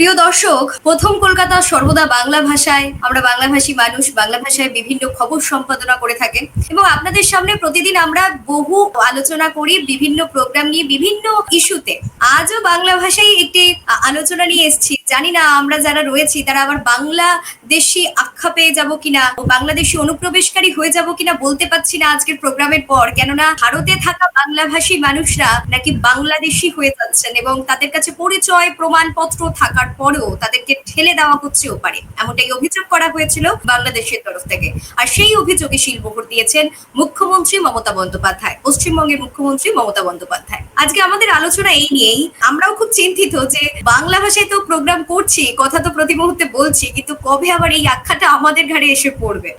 প্রিয় দর্শক, প্রথম কলকাতা সর্বদা বাংলা ভাষায়। আমরা বাংলাভাষী মানুষ বাংলা ভাষায় বিভিন্ন খবর সম্পাদনা করে থাকেন। এবং আপনাদের সামনে প্রতিদিন আমরা বহু আলোচনা করি বিভিন্ন প্রোগ্রাম নিয়ে, বিভিন্ন ইস্যুতে আজও বাংলা ভাষায় একটি আলোচনা নিয়ে এসেছি। জানি না, আমরা যারা রয়েছি, তারা আবার বাংলা দেশি আখ্যা পেয়ে যাব কিনা, ও বাংলাদেশি অনুপ্রবেশকারী হয়ে যাব কিনা বলতে পারছি না আজকের প্রোগ্রামের পর। কেননা ভারতে থাকা বাংলাভাষী মানুষরা নাকি বাংলাদেশি হয়ে যাচ্ছেন এবং তাদের কাছে পরিচয়, প্রমাণপত্র থাকার পরেও তাদেরকে ঠেলে দেওয়া হচ্ছেও পারে এমনটাই অভিযোগ করা হয়েছিল বাংলাদেশের তরফ থেকে। আর সেই অভিযোগে শিলমোহর দিয়েছেন মুখ্যমন্ত্রী মমতা বন্দ্যোপাধ্যায়, পশ্চিমবঙ্গের মুখ্যমন্ত্রী মমতা বন্দ্যোপাধ্যায়। আজকে আমাদের আলোচনা এই নিয়েই, আমরাও খুব চিন্তিত যে বাংলা ভাষায় তো প্রোগ্রাম করছি, কথা তো প্রতি মুহূর্তে বলছি, কিন্তু কবে আবার এই আখ্যাটা আমাদের ঘাড়ে এসে পড়বে?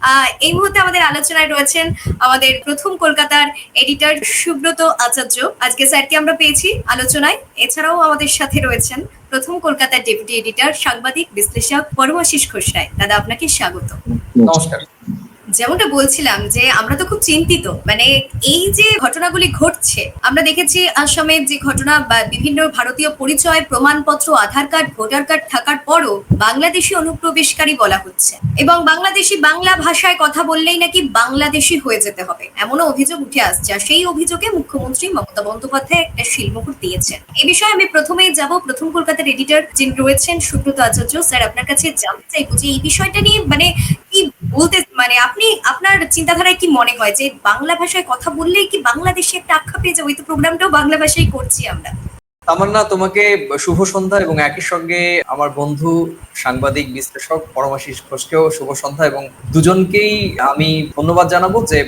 এই মুহূর্তে আমাদের আলোচনায় রয়েছেন আমাদের প্রথম কলকাতার এডিটর সুব্রত আচার্য। আজকে স্যারকে আমরা পেয়েছি আলোচনায়। এছাড়াও আমাদের সাথে রয়েছেন প্রথম কলকাতার ডেপুটি এডিটর, সাংবাদিক, বিশ্লেষক পরমাশিস ঘোষরায়। দাদা, আপনাকে স্বাগত। নমস্কার। যেমনটা বলছিলাম যে আমরা তো খুব চিন্তিত মানে এই যে ঘটনাগুলি ঘটছে, আমরা দেখেছি আসামের যে ঘটনা বা বিভিন্ন ভারতীয় পরিচয়, প্রমাণপত্র, আধার কার্ড, ভোটার কার্ড থাকার পরও বাংলাদেশি অনুপ্রবেশকারী বলা হচ্ছে। এবং বাংলাদেশি বাংলা ভাষায় কথা বললেই নাকি বাংলাদেশি হয়ে যেতে হবে, এমনও অভিযোগ উঠে আসছে। আর সেই অভিযোগে মুখ্যমন্ত্রী মমতা বন্দ্যোপাধ্যায় একটা শিলমোহর দিয়েছেন। এ বিষয়ে আমি প্রথমেই যাব, প্রথম কলকাতার এডিটর যিনি রয়েছেন সুব্রত আচার্য, স্যার আপনার কাছে জানতে চাইব যে এই বিষয়টা নিয়ে মানে বলতে মানে আপনি, আপনার চিন্তাধারায় কি মনে হয় যে বাংলা ভাষায় কথা বললেই কি বাংলাদেশে একটা আখ্যা পেয়ে যাব? তো প্রোগ্রামটাও বাংলা ভাষায় করছি আমরা। তামান্না তোমাকে শুভ সন্ধ্যা এবং একই সঙ্গে আমার বন্ধু, সাংবাদিক, বিশ্লেষক, পরমাশিস ঘোষকেও শুভ সন্ধ্যা এবং দুজনকেই আমি ধন্যবাদ জানাব যে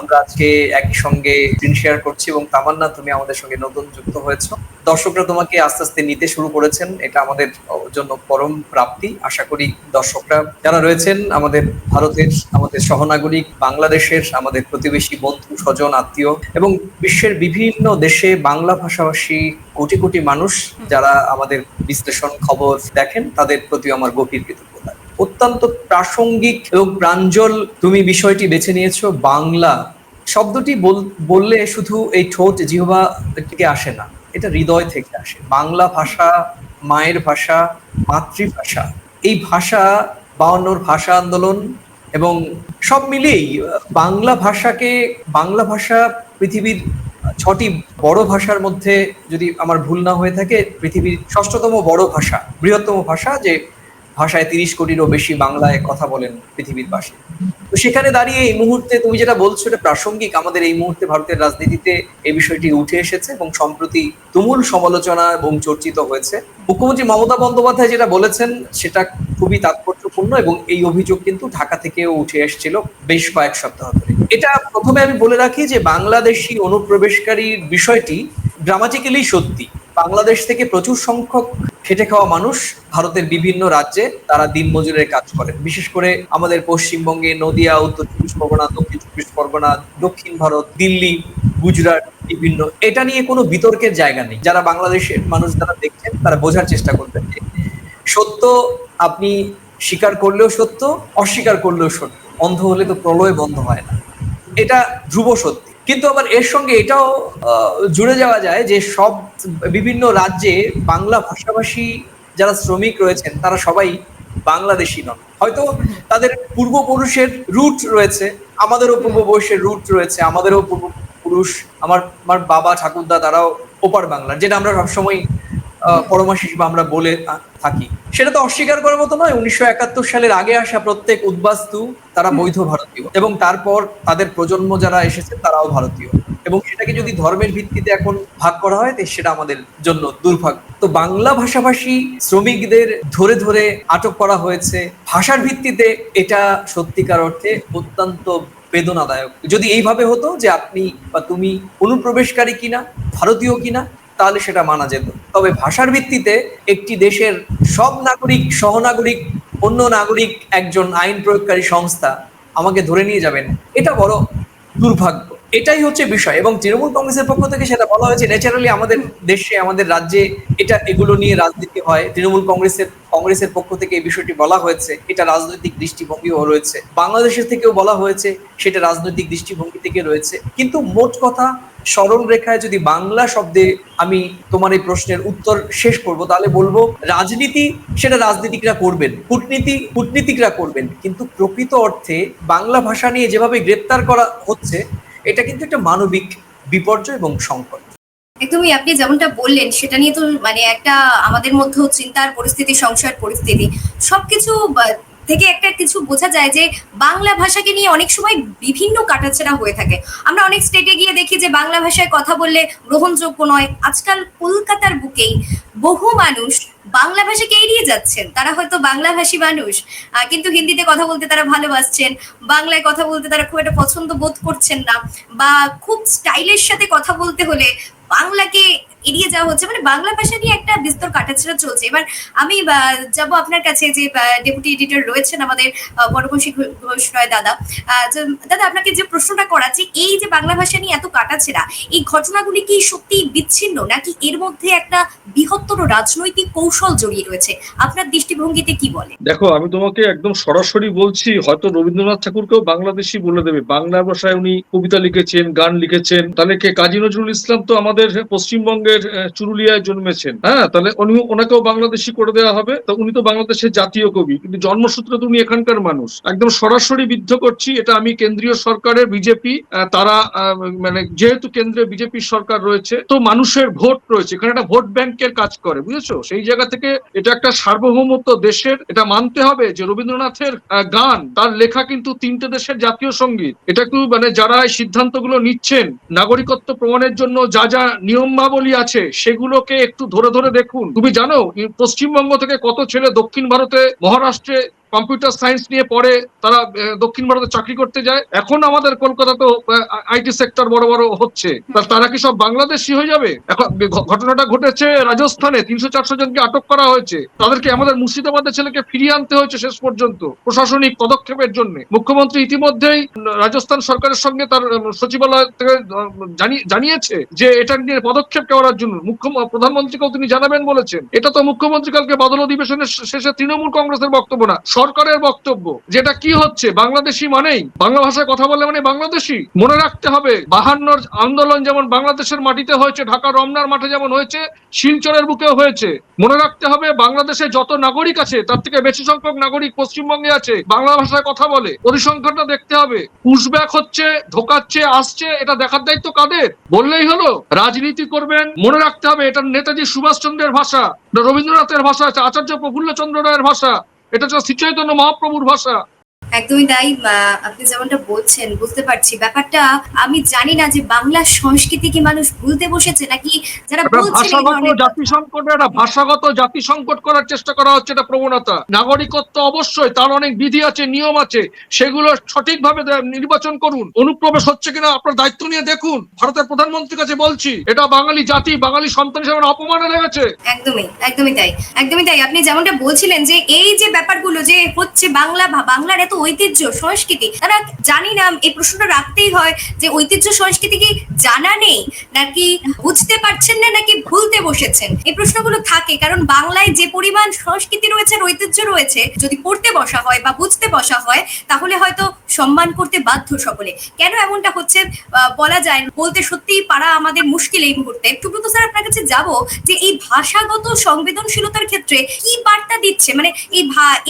আমরা আজকে একই সঙ্গে স্ক্রিন শেয়ার করছি এবং তামান্না, তুমি আমাদের সঙ্গে নতুন যুক্ত হয়েছো। দর্শকরা তোমাকে আস্তে আস্তে নিতে শুরু করেছেন, এটা আমাদের জন্য পরম প্রাপ্তি। আশা করি দর্শকরা যারা রয়েছেন আমাদের ভারতের, আমাদের সহনাগরিক, বাংলাদেশের, আমাদের প্রতিবেশী বন্ধু, স্বজন, আত্মীয় এবং বিশ্বের বিভিন্ন দেশে বাংলা ভাষাভাষী কোটি কোটি মানুষ যারা আমাদের বিশ্লেষণ খবর দেখেন, তাদের প্রতি আমার গভীর কৃতজ্ঞতা। অত্যন্ত প্রাসঙ্গিক এবং প্রাঞ্জল তুমি বিষয়টি বেছে নিয়েছো, বাংলা। শব্দটি বল- বললে শুধু এই ঠোঁট জিহবা থেকে আসে না, এটা হৃদয় থেকে আসে। বাংলা ভাষা, মায়ের ভাষা, মাতৃভাষা, এই ভাষা বায়ান্নর ভাষা আন্দোলন এবং সব মিলিয়েই, বাংলা ভাষাকে, বাংলা ভাষা পৃথিবীর ছটি বড় ভাষার মধ্যে যদি আমার ভুল না হয়ে থাকে, পৃথিবীর ষষ্ঠতম বড় ভাষা, বৃহত্তম ভাষা যে ভাষায় তিরিশ কোটিরও বেশি বাংলায় কথা বলেন পৃথিবীর পাশে তো সেখানে দাঁড়িয়ে এই মুহূর্তে তুমি যেটা বলছো, এটা প্রাসঙ্গিক। আমাদের এই মুহূর্তে ভারতের রাজনীতিতে এই বিষয়টি উঠে এসেছে এবং সম্প্রতি তুমুল সমালোচনা এবং চর্চিত হয়েছে। মুখ্যমন্ত্রী মমতা বন্দ্যোপাধ্যায় যেটা বলেছেন, সেটা খুবই তাৎপর্যপূর্ণ এবং এই অভিযোগ কিন্তু ঢাকা থেকেও উঠে এসেছিল বেশ কয়েক সপ্তাহ ধরে। এটা প্রথমে আমি বলে রাখি যে বাংলাদেশি অনুপ্রবেশকারীর বিষয়টি গ্রামাটিক্যালি সত্যি। বাংলাদেশ থেকে প্রচুর সংখ্যক খেটে খাওয়া মানুষ ভারতের বিভিন্ন রাজ্যে তারা দিনমজুরের কাজ করেন। বিশেষ করে আমাদের পশ্চিমবঙ্গে নদিয়া, উত্তর চব্বিশ পরগনা, দক্ষিণ চব্বিশ পরগনা, দক্ষিণ ভারত, দিল্লি, গুজরাট বিভিন্ন। এটা নিয়ে কোনো বিতর্কের জায়গা নেই। যারা বাংলাদেশের মানুষ যারা দেখছেন, তারা বোঝার চেষ্টা করবেন সত্য আপনি স্বীকার করলেও সত্য, অস্বীকার করলেও সত্য। অন্ধ হলে তো প্রলয় বন্ধ হয় না। এটা ধ্রুব সত্যি। কিন্তু আবার এর সঙ্গে এটাও জুড়ে যাওয়া যায় যে সব বিভিন্ন রাজ্যে বাংলা ভাষাভাষী যারা শ্রমিক রয়েছেন, তারা সবাই বাংলাদেশি নন। হয়তো তাদের পূর্বপুরুষের রুট রয়েছে, আমাদেরও পূর্বপুরুষের রুট রয়েছে, আমাদেরও পূর্বপুরুষ, আমার আমার বাবা ঠাকুরদা, তারাও ওপার বাংলা যেটা আমরা সবসময় আহ, হিসেবে আমরা বলে থাকি। সেটা তো অস্বীকার করার মতো নয় উনিশশো একাত্তর সালের আগে আসা প্রত্যেক উদ্বাস্তু তারা বৈধ ভারতীয় এবং তারপর তাদের প্রজন্ম যারা এসেছে তারাও ভারতীয়। এবং সেটাকে যদি ধর্মের ভিত্তিতে এখন ভাগ করা হয় সেটা আমাদের জন্য দুর্ভাগ্য। তো বাংলা ভাষাভাষী শ্রমিকদের ধরে ধরে আটক করা হয়েছে। ভাষার ভিত্তিতে এটা সত্যিকার অর্থে অত্যন্ত বেদনাদায়ক। যদি এইভাবে হতো যে আপনি বা তুমি অনুপ্রবেশকারী কিনা ভারতীয় কিনা তাহলে সেটা মানা যেত। তবে ভাষার ভিত্তিতে একটি দেশের সব নাগরিক, সহনাগরিক, অন্য নাগরিক একজন আইন প্রয়োগকারী সংস্থা আমাকে ধরে নিয়ে যাবেন। এটা বড় দুর্ভাগ্য। এটাই হচ্ছে বিষয় এবং তৃণমূল কংগ্রেসের পক্ষ থেকে সেটা বলা হয়েছে, ন্যাচারালি আমাদের দেশে, আমাদের রাজ্যে এটা এগুলো নিয়ে রাজনীতি হয়। তৃণমূল কংগ্রেসের কংগ্রেসের পক্ষ থেকে এই বিষয়টি বলা হয়েছে। এটা রাজনৈতিক দৃষ্টিভঙ্গিও রয়েছে। বাংলাদেশের থেকেও বলা হয়েছে, সেটা রাজনৈতিক দৃষ্টিভঙ্গি থেকে রয়েছে। কিন্তু মোট কথা সরল রেখায় যদি বাংলা শব্দে আমি তোমার এই প্রশ্নের উত্তর শেষ করব, তাহলে বলব রাজনীতি সেটা রাজনীতিকরা করবেন, কূটনীতি, কূটনীতিকরা করবেন। কিন্তু প্রকৃত অর্থে বাংলা ভাষা নিয়ে যেভাবে গ্রেপ্তার করা হচ্ছে, এটা কিন্তু একটা মানবিক বিপর্যয় এবং সংকট। একদমই আপনি যেমনটা বললেন, সেটা নিয়ে তো মানে একটা আমাদের মধ্যেও চিন্তার পরিস্থিতি, সংশয়ের পরিস্থিতি। সবকিছু থেকে একটা কিছু বোঝা যায় যে বাংলা ভাষাকে নিয়ে অনেক সময় বিভিন্ন কাটাছেড়া হয়ে থাকে। আমরা অনেক স্টেটে গিয়ে দেখি যে বাংলা ভাষায় কথা বললে গ্রহণযোগ্য নয়। আজকাল কলকাতার বুকেই বহু মানুষ বাংলা ভাষাকে এড়িয়ে যাচ্ছেন। তারা হয়তো বাংলাভাষী মানুষ কিন্তু হিন্দিতে কথা বলতে তারা ভালোবাসছেন, বাংলায় কথা বলতে তারা খুব একটা পছন্দ বোধ করছেন না, বা খুব স্টাইলের সাথে কথা বলতে হলে বাংলাকে এড়িয়ে যাওয়া হচ্ছে। মানে বাংলা ভাষা নিয়ে একটা বিস্তর কাটাছেড়া চলছে। এবার আমি যাব আপনার কাছে যে ডেপুটি এডিটর রয়েছেন আমাদের পরমশী ঘোষ রয় দাদা। দাদা, আপনাকে যে প্রশ্নটা করা যে এই যে বাংলা ভাষা নিয়ে এত কাটাছেড়া, এই ঘটনাগুলি কি সত্যি বিচ্ছিন্ন, নাকি এর মধ্যে একটা বৃহত্তর রাজনৈতিক কৌশল জড়িয়ে রয়েছে? আপনার দৃষ্টিভঙ্গিতে কি বলে? দেখো, আমি তোমাকে একদম সরাসরি বলছি, হয়তো রবীন্দ্রনাথ ঠাকুরকেও বাংলাদেশি বলে দেবে। বাংলা ভাষায় উনি কবিতা লিখেছেন, গান লিখেছেন। তাহলে কে কাজী নজরুল ইসলাম তো আমাদের পশ্চিমবঙ্গের আহ, চুরুলিয়ায় জন্মেছেন। হ্যাঁ তাহলে উনি ওনাকেও বাংলাদেশি করে দেওয়া হবে। তো উনি তো বাংলাদেশের জাতীয় কবি কিন্তু জন্মসূত্রে তো উনি এখানকার মানুষ। একদম সরাসরি বিদ্ধ করছি এটা আমি কেন্দ্রীয় সরকারের বিজেপি তারা মানে যেহেতু কেন্দ্রে বিজেপির সরকার রয়েছে তো মানুষের ভোট রয়েছে। এখানে একটা ভোট ব্যাংকের কাজ করে বুঝেছ? সেই জায়গা থেকে এটা একটা সার্বভৌমত্ব দেশের এটা মানতে হবে যে রবীন্দ্রনাথের গান তার লেখা কিন্তু তিনটে দেশের জাতীয় সংগীত। এটা একটু মানে যারা এই সিদ্ধান্তগুলো নিচ্ছেন নাগরিকত্ব প্রমাণের জন্য যা যা নিয়মাবলী আছে, সেগুলোকে একটু ধরে ধরে দেখুন। তুমি জানো, পশ্চিমবঙ্গ থেকে কত ছেলে দক্ষিণ ভারতে, মহারাষ্ট্রে কম্পিউটার সায়েন্স নিয়ে পড়ে তারা দক্ষিণ ভারতে চাকরি করতে যায়। এখন আমাদের কলকাতাতেও আইটি সেক্টর বড় বড় হচ্ছে। তারা কি সব বাংলাদেশি হয়ে যাবে? এখন ঘটনাটা ঘটেছে রাজস্থানে, তিনশো চারশো জনকে আটক করা হয়েছে। তাদেরকে আমাদের মুর্শিদাবাদের ছেলেকে ফিরিয়ে আনতে হয়েছে শেষ পর্যন্ত, প্রশাসনিক পদক্ষেপের জন্য। মুখ্যমন্ত্রী ইতিমধ্যেই রাজস্থান সরকারের সঙ্গে তার সচিবালয় থেকে জানিয়েছে যে এটা নিয়ে পদক্ষেপ করার জন্য। মুখ্য, প্রধানমন্ত্রীকেও তিনি জানাবেন বলেছেন। এটা তো মুখ্যমন্ত্রী কালকে বাদল অধিবেশনের শেষে তৃণমূল কংগ্রেসের বক্তব্য না। সরকারের বক্তব্য, যেটা কি হচ্ছে, বাংলাদেশি মানেই? বাংলা ভাষায় কথা বলে মানে বাংলাদেশি? মনে রাখতে হবে, বাহান্নর আন্দোলন যেমন বাংলাদেশের মাটিতে হয়েছে, ঢাকা রমনার মাঠে যেমন হয়েছে, শিলচরের বুকেও হয়েছে। মনে রাখতে হবে, বাংলাদেশে যত নাগরিক আছে, তার থেকে বেশি সংখ্যক নাগরিক পশ্চিমবঙ্গে আছে, বাংলা ভাষায় কথা বলে। পরিসংখ্যানটা দেখতে হবে। পুশব্যাক হচ্ছে ঢোকাচ্ছে আসছে, এটা দেখার দায়িত্ব কাদের? বললেই হলো, রাজনীতি করবেন, মনে রাখতে হবে এটা নেতাজি সুভাষচন্দ্রের ভাষা, রবীন্দ্রনাথের ভাষা আছে আচার্য প্রফুল্ল চন্দ্র রায়ের ভাষা এটা হচ্ছে শ্রীচৈতন্য মহাপ্রভুর ভাষা। একদমই তাই আপনি যেমনটা বলছেন বুঝতে পারছি। ব্যাপারটা আমি জানি না যে বাংলা সংস্কৃতি কি মানুষ ভুলতে বসেছে নাকি যারা ভাষাগত জাতি সংকট একটা ভাষাগত জাতি সংকট করার চেষ্টা করা হচ্ছে এটা প্রবণতা। নাগরিকত্ব অবশ্যই তার অনেক বিধি আছে নিয়ম আছে সেগুলো সঠিকভাবে নির্বাচন করুন। অনুপ্রবেশ হচ্ছে কিনা আপনার দায়িত্ব নিয়ে দেখুন। ভারতের প্রধানমন্ত্রীর কাছে বলছি এটা বাঙালি জাতি বাঙালি সন্তান হিসেবে অপমানে লেগেছে একদমই একদমই তাই একদমই তাই। আপনি যেমনটা বলছিলেন যে এই যে ব্যাপারগুলো যে হচ্ছে বাংলা বাংলার এত ঐতিহ্য, সংস্কৃতি। তারা জানি না, এই প্রশ্নটা রাখতেই হয় যে ঐতিহ্য, সংস্কৃতি কি জানা নেই? নাকি বুঝতে পারছেন না? নাকি বসেছেন। এই প্রশ্নগুলো থাকে কারণ বাংলায় যে পরিমাণ সংস্কৃতি রয়েছে, ঐতিহ্য রয়েছে, যদি পড়তে বসা হয় বা বুঝতে বসা হয়, তাহলে হয়তো সম্মান করতে বাধ্য সকলে। কেন এমনটা হচ্ছে? বলা যায়। বলতে সত্যিই পারা আমাদের মুশকিল এই মুহূর্তে। সুব্রত স্যার, আপনার কাছে যাব যে এই ভাষাগত সংবেদনশীলতার ক্ষেত্রে কি বার্তা দিচ্ছে? মানে এই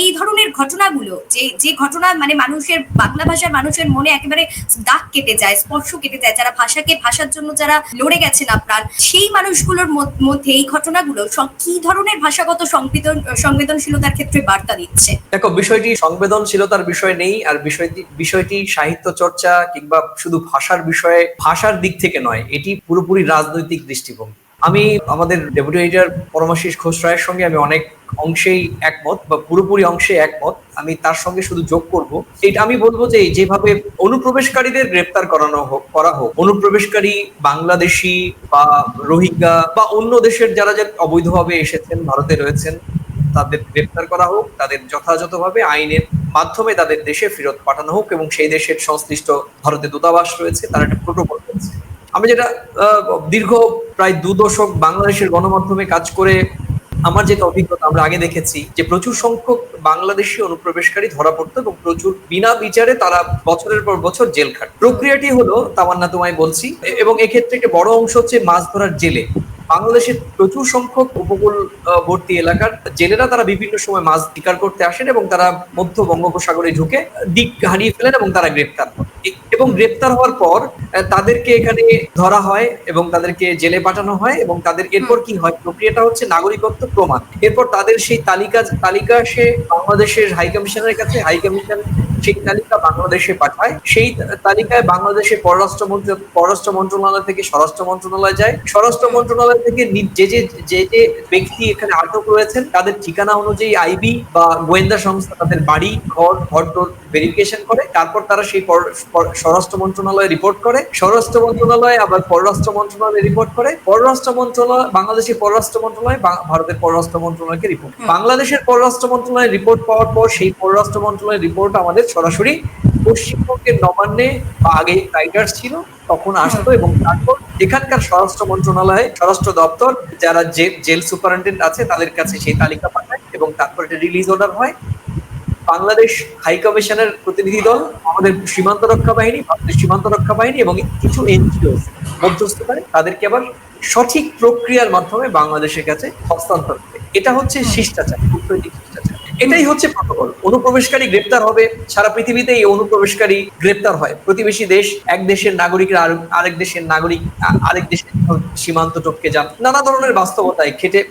এই ধরনের ঘটনাগুলো, যে যে ঘটনা মানে মানুষের, বাংলা ভাষার মানুষের মনে একেবারে দাগ কেটে যায়, স্পর্শ কেটে যায়। যারা ভাষাকে, ভাষার জন্য যারা লড়ে গেছেন আপনার, সেই মানুষগুলোর মধ্য- এই ঘটনাগুলো কি ধরনের ভাষাগত সংবেদন, সংবেদনশীলতার ক্ষেত্রে বার্তা দিচ্ছে? দেখো, বিষয়টি সংবেদনশীলতার বিষয় নেই, আর বিষয়টি বিষয়টি সাহিত্য চর্চা কিংবা শুধু ভাষার বিষয়ে, ভাষার দিক থেকে নয়, এটি পুরোপুরি রাজনৈতিক দৃষ্টিভঙ্গি। আমি আমাদের ডেপুটি এডিটর পরমাশিস ঘোষ রায়ের সঙ্গে আমি অনেক অংশেই একমত বা পুরোপুরি অংশে একমত। আমি তার সঙ্গে শুধু যোগ করব। এটা আমি বলব যে যেভাবে অনুপ্রবেশকারীদের গ্রেপ্তার করানো হোক, করা হোক, অনুপ্রবেশকারী বাংলাদেশি বা রোহিঙ্গা বা অন্য দেশের যারা যারা অবৈধভাবে এসেছেন, ভারতে রয়েছেন, তাদের গ্রেপ্তার করা হোক, তাদের যথাযথভাবে আইনের মাধ্যমে তাদের দেশে ফেরত পাঠানো হোক এবং সেই দেশের সংশ্লিষ্ট ভারতে দূতাবাস রয়েছে, তার একটা প্রোটোকল রয়েছে। আমি যেটা দীর্ঘ প্রায় দু দশক বাংলাদেশের গণমাধ্যমে কাজ করে আমার যেটা অভিজ্ঞতা আমরা আগে দেখেছি যে প্রচুর সংখ্যক বাংলাদেশি অনুপ্রবেশকারী ধরা পড়তো এবং প্রচুর বিনা বিচারে তারা বছরের পর বছর জেল খাট প্রক্রিয়াটি হলো, তামান্না তোমায় বলছি, এবং এক্ষেত্রে একটা বড় অংশ হচ্ছে মাছ ধরার জেলে। বাংলাদেশের প্রচুর সংখ্যক উপকূলবর্তী এলাকার জেলেরা তারা বিভিন্ন সময় মাছ শিকার করতে আসেন এবং তারা মধ্য বঙ্গোপসাগরে ঢুকে দিক হারিয়ে ফেলেন এবং তারা গ্রেপ্তার হন। এবং গ্রেপ্তার হওয়ার পর তাদেরকে এখানে ধরা হয় এবং তাদেরকে জেলে পাঠানো হয় এবং তাদের এরপর কি হয়? প্রক্রিয়াটা হচ্ছে নাগরিকত্ব প্রমাণ। এরপর তাদের সেই তালিকা তালিকা সে বাংলাদেশের হাই কমিশনের কাছে হাই কমিশন সেই তালিকা বাংলাদেশে পাঠায়। সেই তালিকায় বাংলাদেশের পররাষ্ট্র মন্ত্রী পররাষ্ট্র মন্ত্রণালয় থেকে স্বরাষ্ট্র মন্ত্রণালয় যায়। স্বরাষ্ট্র মন্ত্রণালয় থেকে যে যে যে যে ব্যক্তি এখানে আটক রয়েছেন তাদের ঠিকানা অনুযায়ী আইবি বা গোয়েন্দা সংস্থা তাদের বাড়ি ঘর ঘরদোর ভেরিফিকেশন করে। তারপর তারা সেই স্বরাষ্ট্র মন্ত্রণালয়ে রিপোর্ট করে স্বরাষ্ট্র মন্ত্রণালয় আবার পররাষ্ট্র মন্ত্রণালয়ে রিপোর্ট করে। পররাষ্ট্র মন্ত্রণালয় বাংলাদেশের পররাষ্ট্র মন্ত্রণালয় ভারতের পররাষ্ট্র মন্ত্রণালয়কে রিপোর্ট বাংলাদেশের পররাষ্ট্র মন্ত্রণালয়ের রিপোর্ট পাওয়ার পর সেই পররাষ্ট্র মন্ত্রণালয়ের রিপোর্ট আমাদের সরাসরি পশ্চিমবঙ্গের নবান্নে বা আগে টাইগার্স ছিল তখন আসতো এবং তারপর এখানকার স্বরাষ্ট্র মন্ত্রণালয় স্বরাষ্ট্র দপ্তর যারা জেল সুপারিনটেন্ডেন্ট আছে তাদের কাছে সেই তালিকা পাঠায় এবং তারপর এটা রিলিজ অর্ডার হয়। বাংলাদেশ হাই কমিশনের প্রতিনিধি দল, আমাদের সীমান্ত রক্ষা বাহিনী, ভারতের সীমান্ত রক্ষা বাহিনী এবং কিছু এনজিও মধ্যস্থ করে, তাদেরকে আবার সঠিক প্রক্রিয়ার মাধ্যমে বাংলাদেশের কাছে হস্তান্তর করে। এটা হচ্ছে শিষ্টাচার, কূটনৈতিক শিষ্টাচার। এটাই হচ্ছে প্রটোকল। অনুপ্রবেশকারী গ্রেপ্তার হবে, সারা পৃথিবীতে এই অনুপ্রবেশকারী গ্রেপ্তার হয়। প্রতিবেশী দেশ, এক দেশের নাগরিকরা আর- আরেক দেশের নাগরিক আরেক দেশের সীমান্ত টপকে যান। নানা ধরনের বাস্তবতায় খেটে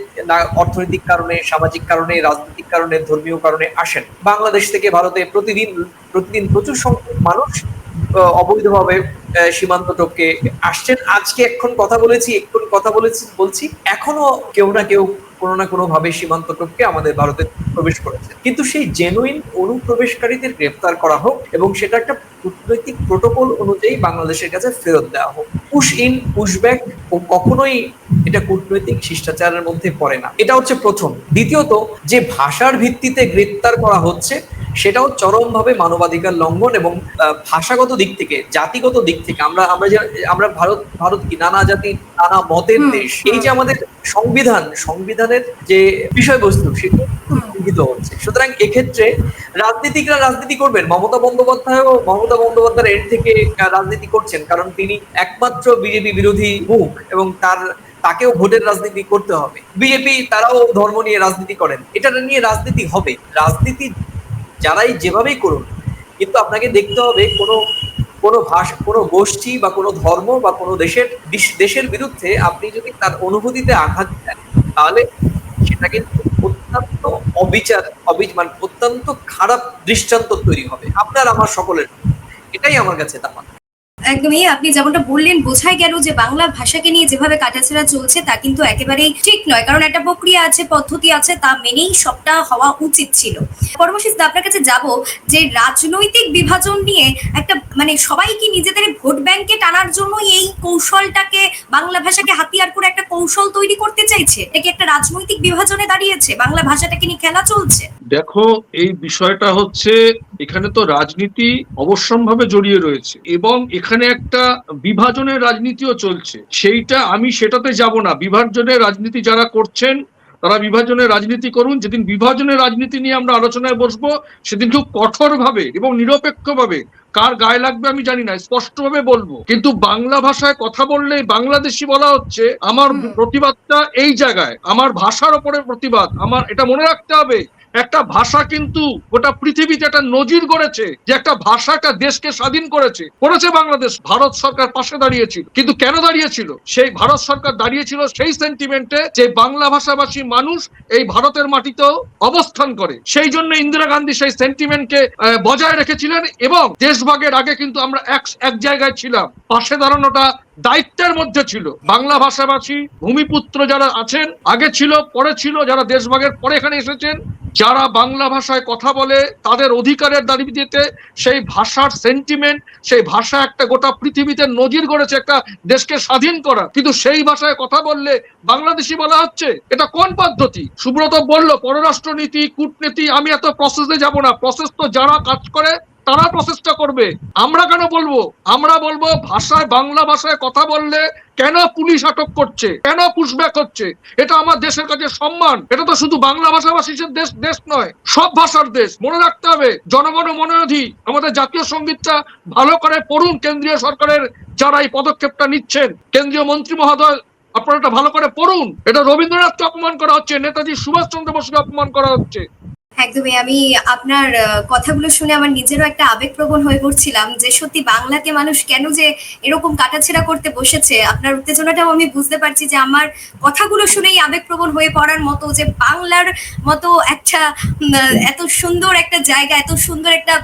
অর্থনৈতিক কারণে, সামাজিক কারণে, রাজনৈতিক কারণে, ধর্মীয় কারণে আসেন। বাংলাদেশ থেকে ভারতে প্রতিদিন প্রতিদিন প্রচুর সংখ্যক মানুষ অবৈধভাবে সীমান্ত টপকে আসছেন। আজকে এখন কথা বলেছি এখন কথা বলেছি, বলছি, এখনও কেউ না কেউ কোনো না কোনো ভাবে সীমান্ত টপকে আমাদের ভারতে প্রবেশ করেছে। কিন্তু সেই জেনুইন অনুপ্রবেশকারীদের গ্রেপ্তার করা হোক এবং সেটা একটা কূটনৈতিক প্রোটোকল অনুযায়ী বাংলাদেশের কাছে ফেরত দেওয়া হোক। পুশ ইন পুশ ব্যাক ও কখনোই এটা কূটনৈতিক শিষ্টাচারের মধ্যে পড়ে না। এটা হচ্ছে প্রথম। দ্বিতীয়ত, যে ভাষার ভিত্তিতে গ্রেপ্তার করা হচ্ছে সেটাও চরমভাবে মানবাধিকার লঙ্ঘন এবং ভাষাগত দিক থেকে জাতিগত দিক থেকে আমরা আমরা যে আমরা ভারত ভারত কি নানা জাতি নানা মতের দেশ এই যে আমাদের সংবিধান সংবিধানের যে বিষয়বস্তু সেটা লঙ্ঘিত হচ্ছে। সুতরাং এক্ষেত্রে রাজনীতিকরা রাজনীতি করবেন মমতা বন্দ্যোপাধ্যায়ও মমতা বন্দ্যোপাধ্যায় এর থেকে রাজনীতি করছেন কারণ তিনি একমাত্র বিজেপি বিরোধী মুখ এবং তার তাকেও ভোটের রাজনীতি করতে হবে। বিজেপি তারাও ধর্ম নিয়ে রাজনীতি করেন। এটা নিয়ে রাজনীতি হবে। রাজনীতি যারাই যেভাবেই করুন কিন্তু আপনাকে দেখতে হবে কোনো কোনো ভাষা, কোনো গোষ্ঠী বা কোনো ধর্ম বা কোনো দেশের দেশের বিরুদ্ধে আপনি যদি তার অনুভূতিতে আঘাত দেন, তাহলে সেটা কিন্তু অত্যন্ত অবিচার অবিচ মানে অত্যন্ত খারাপ দৃষ্টান্ত তৈরি হবে। আপনার, আমার সকলের। এটাই আমার কাছে তামান একদমই, আপনি যেমনটা বললেন, বোঝাই গেল যে বাংলা ভাষাকে নিয়ে যেভাবে কাটাছেড়া চলছে, তা কিন্তু একেবারেই ঠিক নয়। কারণ একটা প্রক্রিয়া আছে, পদ্ধতি আছে, তা মেনেই সবটা হওয়া উচিত ছিল। পরমশিস আপনার কাছে যাব যে রাজনৈতিক বিভাজন নিয়ে একটা মানে সবাই কি নিজেদের ভোট ব্যাংকে টানার জন্য এই কৌশলটাকে, বাংলা ভাষাকে হাতিয়ার করে একটা কৌশল তৈরি করতে চাইছে? এটা কি একটা রাজনৈতিক বিভাজনে দাঁড়িয়েছে? বাংলা ভাষাটাকে নিয়ে খেলা চলছে? দেখো, এই বিষয়টা হচ্ছে, এখানে তো রাজনীতি অবশ্যম্ভাবে জড়িয়ে রয়েছে এবং এখানে একটা বিভাজনের রাজনীতিও চলছে। সেইটা আমি সেটাতে যাব না। বিভাজনের রাজনীতি যারা করছেন তারা বিভাজনের রাজনীতি করুন। যেদিন বিভাজনের রাজনীতি নিয়ে আমরা আলোচনায় বসবো সেদিন খুব কঠোরভাবে এবং নিরপেক্ষভাবে কার গায়ে লাগবে আমি জানি না স্পষ্টভাবে বলব। কিন্তু বাংলা ভাষায় কথা বললে বাংলাদেশি বলা হচ্ছে আমার প্রতিবাদটা এই জায়গায়। আমার ভাষার ওপরে প্রতিবাদ। আমার এটা মনে রাখতে হবে। একটা ভাষা কিন্তু গোটা পৃথিবীতে একটা নজির গড়েছে যে একটা ভাষা একটা দেশকে স্বাধীন করেছে। করেছে বাংলাদেশ। ভারত সরকার পাশে দাঁড়িয়েছিল। কিন্তু কেন দাঁড়িয়েছিল? সেই ভারত সরকার দাঁড়িয়েছিল সেই সেন্টিমেন্টে যে বাংলা ভাষাভাষী মানুষ এই ভারতের মাটিতেও অবস্থান করে। সেই জন্য ইন্দিরা গান্ধী সেই সেন্টিমেন্টকে বজায় রেখেছিলেন এবং দেশভাগের আগে কিন্তু আমরা এক এক জায়গায় ছিলাম। পাশে দাঁড়ানোটা দায়িত্বের মধ্যে ছিল। বাংলা ভাষাভাষী ভূমিপুত্র যারা আছেন, আগে ছিল, পরে ছিল, যারা দেশভাগের পরে এখানে এসেছেন যারা বাংলা ভাষায় কথা বলে, তাদের অধিকারের দাবিতে সেই ভাষার সেন্টিমেন্ট সেই ভাষা একটা গোটা পৃথিবীতে নজির গড়েছে, একটা দেশকে স্বাধীন করা। কিন্তু সেই ভাষায় কথা বললে বাংলাদেশি বলা হচ্ছে? এটা কোন পদ্ধতি? সুব্রত বলল, পররাষ্ট্রনীতি, কূটনীতি, আমি এত প্রসেসে যাব না। প্রসেস তো যারা কাজ করে তারা প্রচেষ্টা করবে। আমরা কেন বলব? আমরা বলব ভাষায়, বাংলা ভাষায় কথা বললে কেন পুলিশ আটক করছে? কেন পুশব্যাক হচ্ছে? এটা আমার দেশের কাছে সম্মান। এটা তো শুধু বাংলা ভাষাভাষীর দেশ দেশ নয়, সব ভাষার দেশ। মনে রাখতে হবে, জনগণ মনোধি আমাদের জাতীয় সঙ্গীতটা ভালো করে পড়ুন। কেন্দ্রীয় সরকারের যারা এই পদক্ষেপটা নিচ্ছেন, কেন্দ্রীয় মন্ত্রী মহোদয়, আপনারা এটা ভালো করে পড়ুন। এটা রবীন্দ্রনাথকে অপমান করা হচ্ছে, নেতাজি সুভাষচন্দ্র বসুকে অপমান করা হচ্ছে। একদমই। আমি আপনার কথাগুলো শুনে আমার নিজেরও একটা আবেগপ্রবণ হয়ে পড়ছিলাম যে সত্যি বাংলাকে মানুষ কেন যে এরকম কাটাছেড়া করতে বসেছে। আপনার উত্তেজনাটাও আমি বুঝতে পারছি যে আমার কথাগুলো শুনেই আবেগপ্রবণ হয়ে পড়ার মতো যে বাংলার মতো একটা এত সুন্দর একটা জায়গা, এত সুন্দর একটা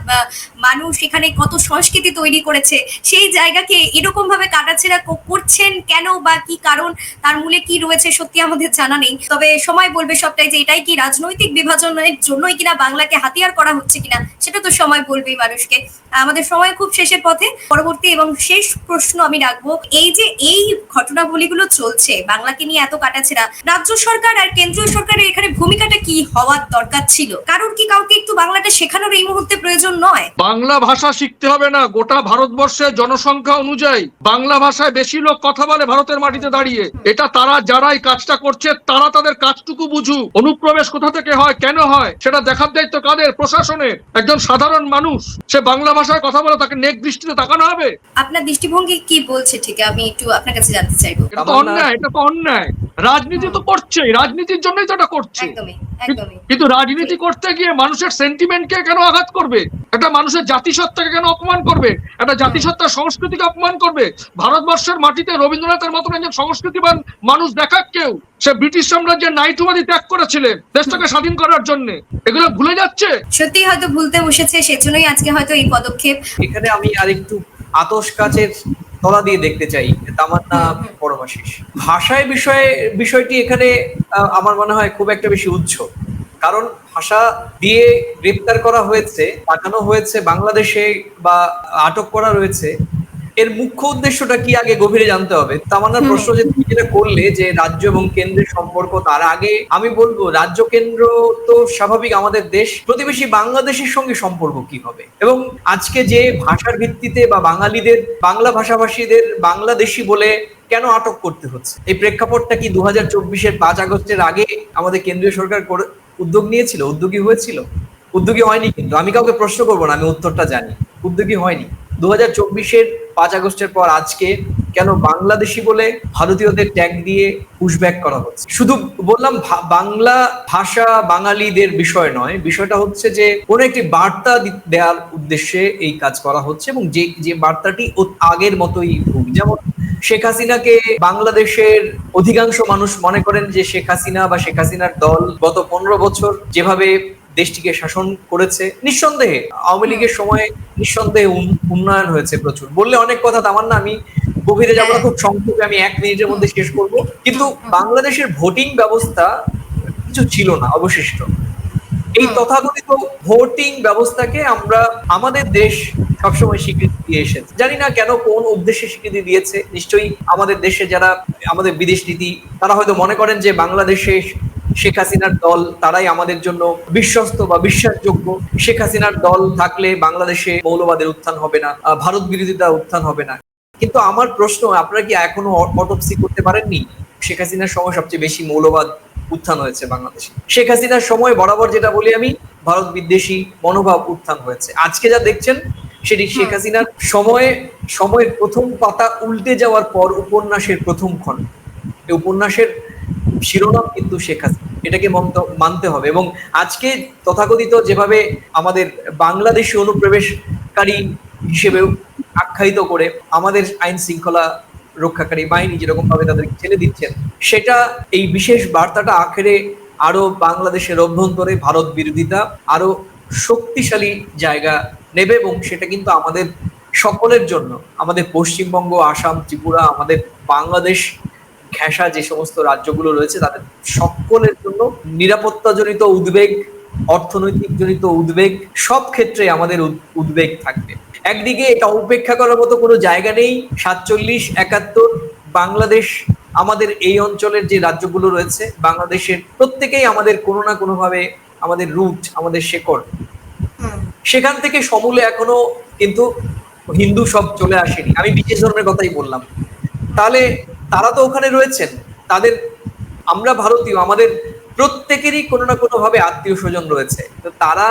মানুষ এখানে কত সংস্কৃতি তৈরি করেছে, সেই জায়গাকে এরকম ভাবে কাটাছেড়া করছেন কেন বা কি কারণ, তার মূলে কি রয়েছে সত্যি আমাদের জানা নেই। তবে সময় বলবে সবটাই যে এটাই কি রাজনৈতিক বিভাজনের জন্যই কিনা বাংলাকে হাতিয়ার করা হচ্ছে কিনা, সেটা তো সময় বলবেই মানুষকে। আমাদের সময় খুব শেষের পথে। পরবর্তী এবং শেষ প্রশ্ন আমি রাখব, এই যে এই ঘটনাবলীগুলো চলছে, বাংলাকে নিয়ে এত কাটাছেড়া, রাজ্য সরকার আর কেন্দ্রীয় সরকারের এখানে ভূমিকাটা কি হওয়ার দরকার ছিল? কারণ কি কাউকে একটু বাংলাটা শেখানোর এই মুহূর্তে প্রয়োজন নয়? বাংলা ভাষা শিখতে হবে না, গোটা ভারতবর্ষের জনসংখ্যা অনুযায়ী। বাংলা ভাষায় বেশি লোক কথা বলে ভারতের মাটিতে দাঁড়িয়ে। এটা তারা যারাই কাজটা করছে, তারা তাদের কাজটুকু বুঝুক। অনুপ্রবেশ কোথা থেকে হয়, কেন হয়? সেটা দেখার দায়িত্ব কাদের? প্রশাসনের। একজন সাধারণ মানুষ। সে বাংলা ভাষায় কথা বলে তাকে নেক দৃষ্টিতে তাকানো হবে? আপনার দৃষ্টিভঙ্গি কি বলছে ঠিক? আমি একটু আপনার কাছে জানতে চাইব। এটা তো অন্যায় এটা তো অন্যায়। রাজনীতি তো করছেই রাজনীতির জন্যই তো এটা করছে। একদমই একদমই। কিন্তু রাজনীতি করতে গিয়ে মানুষের সেন্টিমেন্টকে কেন আঘাত করবে? একটা মানুষের জাতিসত্তাকে কেন অপমান করবে? একটা জাতিসত্তার সংস্কৃতিকে অপমান করবে? ভারতবর্ষের মাটিতে রবীন্দ্রনাথের মতন একজন সংস্কৃতিবান মানুষ দেখাক কেউ? সে ব্রিটিশ সাম্রাজ্যের নাইটুবাদী ত্যাগ করেছিলেন দেশটাকে স্বাধীন করার জন্য। এগুলো ভুলে যাচ্ছে? সত্যি হয়তো ভুলতে বসেছে সেজন্যই আজকে হয়তো এই পদক্ষেপ। এখানে আমি আরেকটু আতস কাচের তলা দিয়ে দেখতে চাই। তামান্না পরমাশিস। ভাষায় বিষয়ে, বিষয়টি এখানে আমার মনে হয় খুব একটা বেশি উচ্চ। কারণ ভাষা দিয়ে গ্রেপ্তার করা হয়েছে, পাঠানো হয়েছে বাংলাদেশে বা আটক করা রয়েছে। এর মুখ্য উদ্দেশ্যটা কি আগে গভীরে জানতে হবে? তামান্নার প্রশ্ন যে তুমি যেটা করলে যে রাজ্য এবং কেন্দ্রের সম্পর্ক তার আগে আমি বলব রাজ্য কেন্দ্র তো স্বাভাবিক আমাদের দেশ। প্রতিবেশী বাংলাদেশের সঙ্গে সম্পর্ক কি হবে? এবং আজকে যে ভাষার ভিত্তিতে বা বাঙালিদের বাংলা ভাষাভাষীদের বাংলাদেশি বলে কেন আটক করতে হচ্ছে? এই প্রেক্ষাপটটা কি দু হাজার চব্বিশের পাঁচ আগস্টের আগে আমাদের কেন্দ্রীয় সরকার করে- উদ্যোগ নিয়েছিল? উদ্যোগী হয়েছিল? উদ্যোগী হয়নি কিন্তু। আমি কাউকে প্রশ্ন করব না আমি উত্তরটা জানি। উদ্যোগী হয়নি। দু হাজার চব্বিশের পাঁচ আগস্টের পর আজকে কেন বাংলাদেশি বলে ভারতীয়দের ট্যাগ দিয়ে পুশব্যাক করা হচ্ছে? শুধু বললাম বাংলা ভাষা বাঙালিদের বিষয় নয়, বিষয়টা হচ্ছে যে কোনো একটি বার্তা দেওয়ার উদ্দেশ্যে এই কাজ করা হচ্ছে এবং যে যে বার্তাটি আগের মতোই হোক। যেমন শেখ হাসিনাকে বাংলাদেশের অধিকাংশ মানুষ মনে করেন যে শেখ হাসিনা বা শেখ হাসিনার দল গত পনেরো বছর যেভাবে দেশটিকে শাসন করেছে নিঃসন্দেহে। আওয়ামী লীগের সময় নিঃসন্দেহে উন্নয়ন হয়েছে প্রচুর। বললে অনেক কথা তামান না আমি গভীরে যাব খুব সংক্ষেপে আমি এক মিনিটের মধ্যে শেষ করব। কিন্তু বাংলাদেশের ভোটিং ব্যবস্থা কিছু ছিল না অবশিষ্ট। এই তথাকথিত ভোটিং ব্যবস্থাকে আমরা আমাদের দেশ সবসময় স্বীকৃতি দিয়ে এসেছে। জানি না কেন কোন উদ্দেশ্যে স্বীকৃতি দিয়েছে। নিশ্চয়ই আমাদের দেশে যারা আমাদের বিদেশ নীতি তারা হয়তো মনে করেন যে বাংলাদেশে শেখ হাসিনার দল তারাই আমাদের জন্য বিশ্বস্ত বা বিশ্বাসযোগ্য। শেখ হাসিনার দল থাকলে বাংলাদেশে মৌলবাদের উত্থান হবে না ভারত বিরোধিতা উত্থান হবে না। কিন্তু আমার প্রশ্ন আপনারা কি এখনও অটোপসি করতে পারেননি? শেখ হাসিনার সময় সবচেয়ে বেশি মৌলবাদ উত্থান হয়েছে বাংলাদেশে। শেখ হাসিনার সময় বরাবর যেটা বলি আমি ভারত বিদ্বেষী মনোভাব উত্থান হয়েছে। আজকে যা দেখছেন সেটি শেখ হাসিনার সময়ে সময়ের প্রথম পাতা উল্টে যাওয়ার পর উপন্যাসের প্রথম খণ্ড। এই উপন্যাসের শিরোনাম কিন্তু শেখ হাসিনা। এটাকে মানতে হবে এবং আজকে তথাকথিত যেভাবে আমাদের বাংলাদেশি অনুপ্রবেশকারী হিসেবে আখ্যায়িত করে আমাদের আইন শৃঙ্খলা রক্ষাকারী বাহিনী যেরকম ভাবে তাদেরকে ছেড়ে দিচ্ছেন, সেটা এই বিশেষ বার্তাটা আখেরে আরও বাংলাদেশের অভ্যন্তরে ভারত বিরোধিতা আরও শক্তিশালী জায়গা নেবে এবং সেটা কিন্তু আমাদের সকলের জন্য। আমাদের পশ্চিমবঙ্গ, আসাম, ত্রিপুরা, আমাদের বাংলাদেশ ঘেঁষা যে সমস্ত রাজ্যগুলো রয়েছে তাদের সকলের জন্য নিরাপত্তাজনিত উদ্বেগ অর্থনৈতিক জনিত উদ্বেগ সব ক্ষেত্রে আমাদের উদ্বেগ থাকবে। একদিকে এটা উপেক্ষা করার মতো কোনো জায়গা নেই সাতচল্লিশ একাত্তর বাংলাদেশ আমাদের এই অঞ্চলের যে রাজ্যগুলো রয়েছে বাংলাদেশের প্রত্যেকেই আমাদের কোনো না কোনোভাবে আমাদের রুট আমাদের শেকড়। সেখান থেকে সমূলে এখনও কিন্তু হিন্দু সব চলে আসেনি। আমি বিশেষ ধর্মের কথাই বললাম। তাহলে তারা তো ওখানে রয়েছেন। তাদের আমরা ভারতীয়, আমাদের প্রত্যেকেরই কোনো না কোনো ভাবে আত্মীয় স্বজন রয়েছে। তো তারা,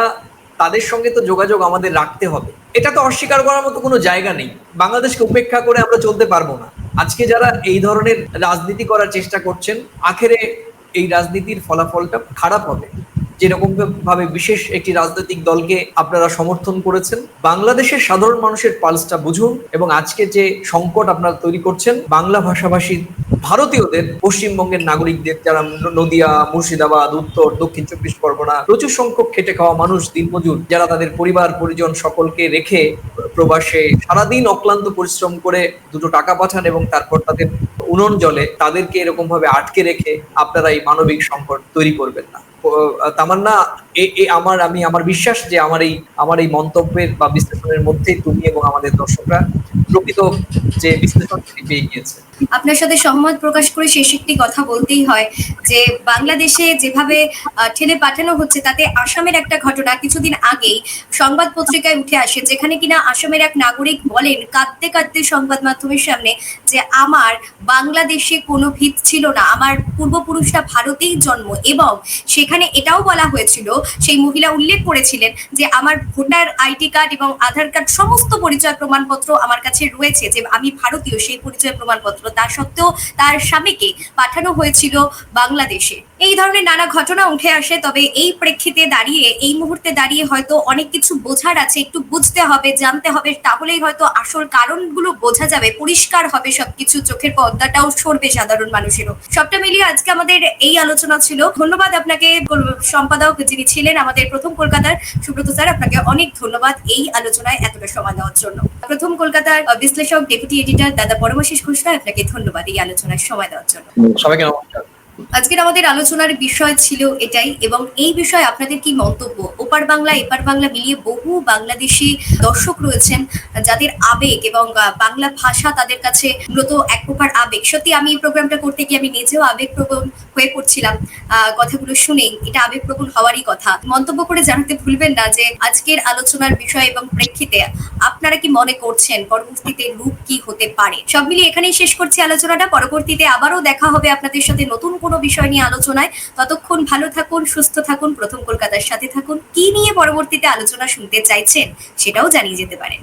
তাদের সঙ্গে তো যোগাযোগ আমাদের রাখতে হবে। এটা তো অস্বীকার করার মতো কোনো জায়গা নেই। বাংলাদেশকে উপেক্ষা করে আমরা চলতে পারব না। আজকে যারা এই ধরনের রাজনীতি করার চেষ্টা করছেন, আখেরে এই রাজনীতির ফলাফলটা খারাপ হবে। যেরকম ভাবে বিশেষ একটি রাজনৈতিক দলকে আপনারা সমর্থন করেছেন, বাংলাদেশের সাধারণ মানুষের পালসটা বুঝুন এবং আজকে যে সংকট আপনারা তৈরি করছেন, বাংলা ভাষাভাষী ভারতীয়দের, পশ্চিমবঙ্গের নাগরিকদের, যারা নদিয়া, মুর্শিদাবাদ, উত্তর, দক্ষিণ চব্বিশ পরগনা, প্রচুর সংখ্যক খেটে খাওয়া মানুষ দিনমজুর, যারা তাদের পরিবার, পরিজন সকলকে রেখে প্রবাসে সারাদিন অক্লান্ত পরিশ্রম করে দুটো টাকা পাঠান এবং তারপর তাদের উনন জলে তাদেরকে এরকম ভাবে আটকে রেখে আপনারা এই মানবিক সংকট তৈরি করবেন না। তামান্না এ- আমার, আমি, আমার বিশ্বাস যে আমার এই আমার এই মন্তব্যের বা বিশ্লেষণের মধ্যেই তুমি এবং আমাদের দর্শকরা প্রকৃত যে বিশ্লেষণ পেয়ে গিয়েছে। আপনার সাথে সহমত প্রকাশ করে শেষ একটি কথা বলতেই হয় যে, বাংলাদেশে যেভাবে ঠেলে পাঠানো হচ্ছে তাতে আসামের একটা ঘটনা কিছুদিন আগেই সংবাদ পত্রিকায় উঠে আসে, যেখানে কিনা আসামের এক নাগরিক বলেন, কাঁদতে কাঁদতে সংবাদ মাধ্যমের সামনে যে, আমার বাংলাদেশে কোনো ভিত ছিল না, আমার পূর্বপুরুষরা ভারতেই জন্ম। এবং সেখানে এটাও বলা হয়েছিল সেই মহিলা উল্লেখ করেছিলেন যে আমার ভোটার আইডি কার্ড এবং আধার কার্ড সমস্ত পরিচয় প্রমাণপত্র আমার কাছে রয়েছে যে আমি ভারতীয়, সেই পরিচয় প্রমাণপত্র। তা সত্ত্বেও তার স্বামীকে পাঠানো হয়েছিল বাংলাদেশে। এই ধরনের নানা ঘটনা উঠে আসে, তবে এই প্রেক্ষিতে দাঁড়িয়ে, এই মুহূর্তে দাঁড়িয়ে হয়তো অনেক কিছু বোঝার আছে, একটু বুঝতে হবে, জানতে হবে, তাহলেই হয়তো আসল কারণগুলো বোঝা যাবে, পরিষ্কার হবে সবকিছু, চোখের পর্দাটাও সরবে সাধারণ মানুষেরও। সবটা মিলিয়ে আজকে আমাদের এই আলোচনা ছিল। ধন্যবাদ আপনাকে, সম্পাদক যিনি ছিলেন আমাদের প্রথম কলকাতার, সুব্রত স্যার, আপনাকে অনেক ধন্যবাদ এই আলোচনায় এতটা সময় দেওয়ার জন্য। প্রথম কলকাতার বিশ্লেষক ডেপুটি এডিটর দাদা পরমাশিস ঘোষরা আপনাকে ধন্যবাদ এই আলোচনায় সময় দেওয়ার জন্য। সবাইকে নমস্কার। আজকের আমাদের আলোচনার বিষয় ছিল এটাই এবং এই বিষয়ে আপনাদের কি মন্তব্য? ওপার বাংলা, এপার বাংলা মিলিয়ে বহু বাংলাদেশি দর্শক রয়েছেন যাদের আবেগ এবং বাংলা ভাষা তাদের কাছে মূলত এক প্রকার আবেগ। সত্যি আমি এই প্রোগ্রামটা করতে গিয়ে আমি নিজেও আবেগপ্রবণ হয়ে পড়ছিলাম কথাগুলো শুনেই এটা আবেগপ্রবণ হওয়ারই কথা। মন্তব্য করে জানাতে ভুলবেন না যে আজকের আলোচনার বিষয় এবং প্রেক্ষিতে আপনারা কি মনে করছেন? পরবর্তীতে রূপ কি হতে পারে? সব মিলিয়ে এখানেই শেষ করছি আলোচনাটা। পরবর্তীতে আবারও দেখা হবে আপনাদের সাথে নতুন কোনো বিষয় নিয়ে আলোচনায়। ততক্ষণ ভালো থাকুন, সুস্থ থাকুন, প্রথম কলকাতার সাথে থাকুন। কি নিয়ে পরবর্তীতে আলোচনা শুনতে চাইছেন সেটাও জানিয়ে যেতে পারেন।